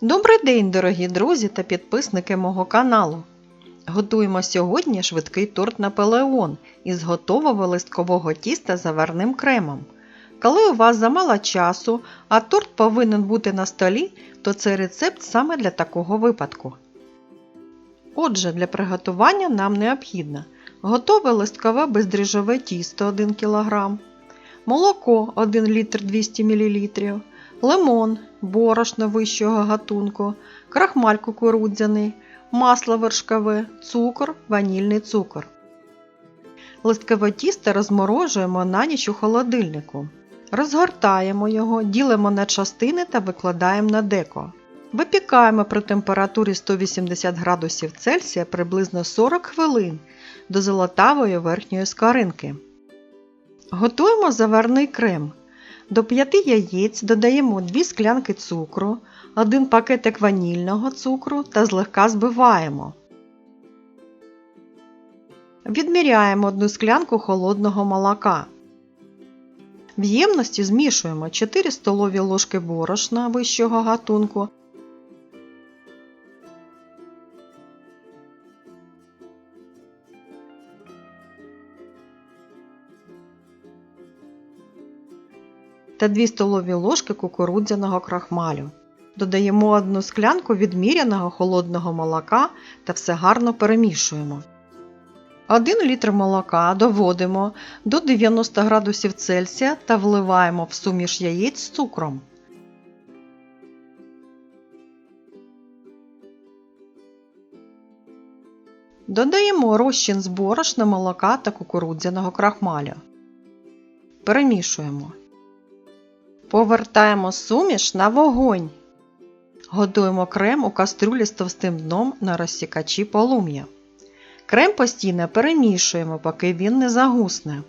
Добрий день, дорогі друзі та підписники мого каналу. Готуємо сьогодні швидкий торт Наполеон із готового листкового тіста з заварним кремом. Коли у вас замало часу, а торт повинен бути на столі, то цей рецепт саме для такого випадку. Отже, для приготування нам необхідно готове листкове бездріжджове тісто 1 кг, молоко 1 літр 200 мл, лимон, борошно вищого гатунку, крахмаль кукурудзяний, масло вершкове, цукор, ванільний цукор. Листкове тісто розморожуємо на ніч у холодильнику. Розгортаємо його, ділимо на частини та викладаємо на деко. Випікаємо при температурі 180 градусів Цельсія приблизно 40 хвилин до золотавої верхньої скоринки. Готуємо заварний крем. До 5 яєць додаємо 2 склянки цукру, 1 пакетик ванільного цукру та злегка збиваємо. Відміряємо 1 склянку холодного молока. В ємності змішуємо 4 столові ложки борошна вищого гатунку, та 2 столові ложки кукурудзяного крахмалю. Додаємо 1 склянку відміряного холодного молока та все гарно перемішуємо. 1 літр молока доводимо до 90 градусів Цельсія та вливаємо в суміш яєць з цукром. Додаємо розчин з борошна, молока та кукурудзяного крахмалю. Перемішуємо. Повертаємо суміш на вогонь. Готуємо крем у кастрюлі з товстим дном на розсікачі полум'я. Крем постійно перемішуємо, поки він не загусне.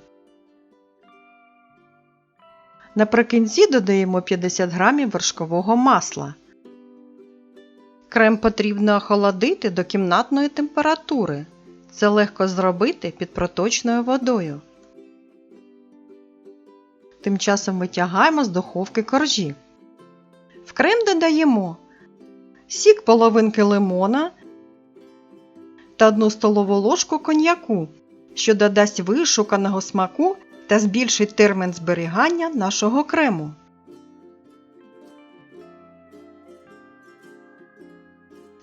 Наприкінці додаємо 50 г вершкового масла. Крем потрібно охолодити до кімнатної температури. Це легко зробити під проточною водою. Тим часом витягаємо з духовки коржі. В крем додаємо сік половинки лимона та 1 столову ложку коньяку, що додасть вишуканого смаку та збільшить термін зберігання нашого крему.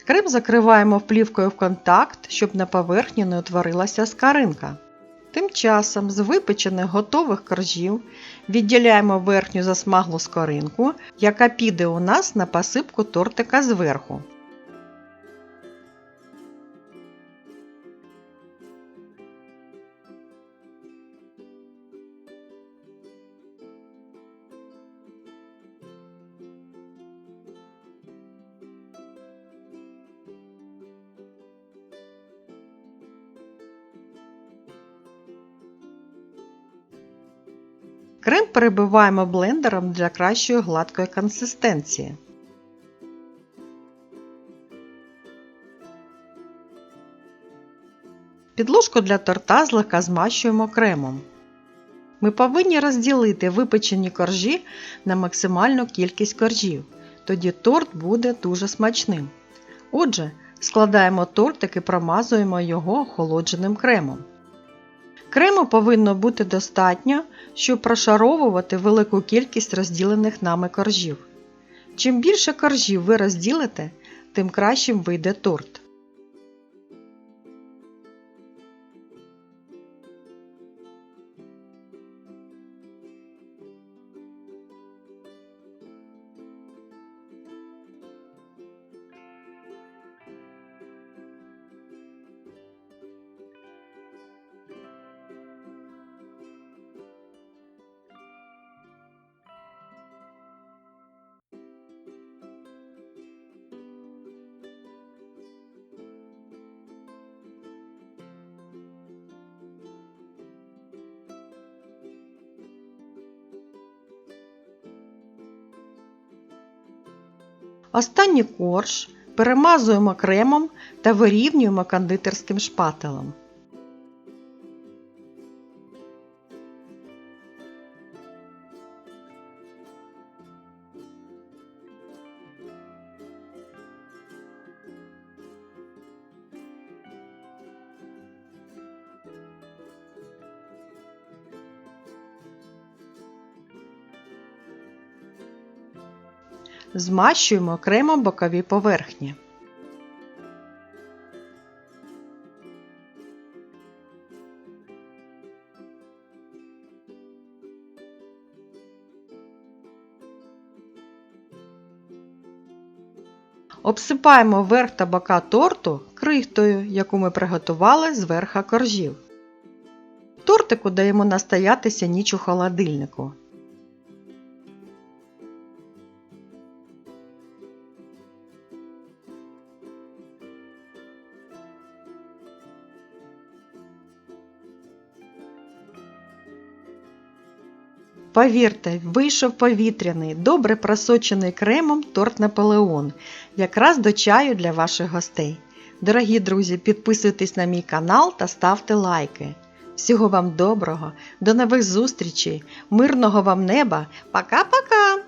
Крем закриваємо плівкою в контакт, щоб на поверхні не утворилася скаринка. Тим часом з випечених готових коржів відділяємо верхню засмаглу скоринку, яка піде у нас на посипку тортика зверху. Крем перебиваємо блендером для кращої гладкої консистенції. Підложку для торта злегка змащуємо кремом. Ми повинні розділити випечені коржі на максимальну кількість коржів. Тоді торт буде дуже смачним. Отже, складаємо тортик і промазуємо його охолодженим кремом. Крему повинно бути достатньо, щоб прошаровувати велику кількість розділених нами коржів. Чим більше коржів ви розділите, тим кращим вийде торт. Останній корж перемазуємо кремом та вирівнюємо кондитерським шпателем. Змащуємо кремом бокові поверхні. Обсипаємо верх та бока торту крихтою, яку ми приготували з верха коржів. Тортику даємо настоятися ніч у холодильнику. Повірте, вийшов повітряний, добре просочений кремом торт Наполеон, якраз до чаю для ваших гостей. Дорогі друзі, підписуйтесь на мій канал та ставте лайки. Всього вам доброго, до нових зустрічей, мирного вам неба. Пока-пока!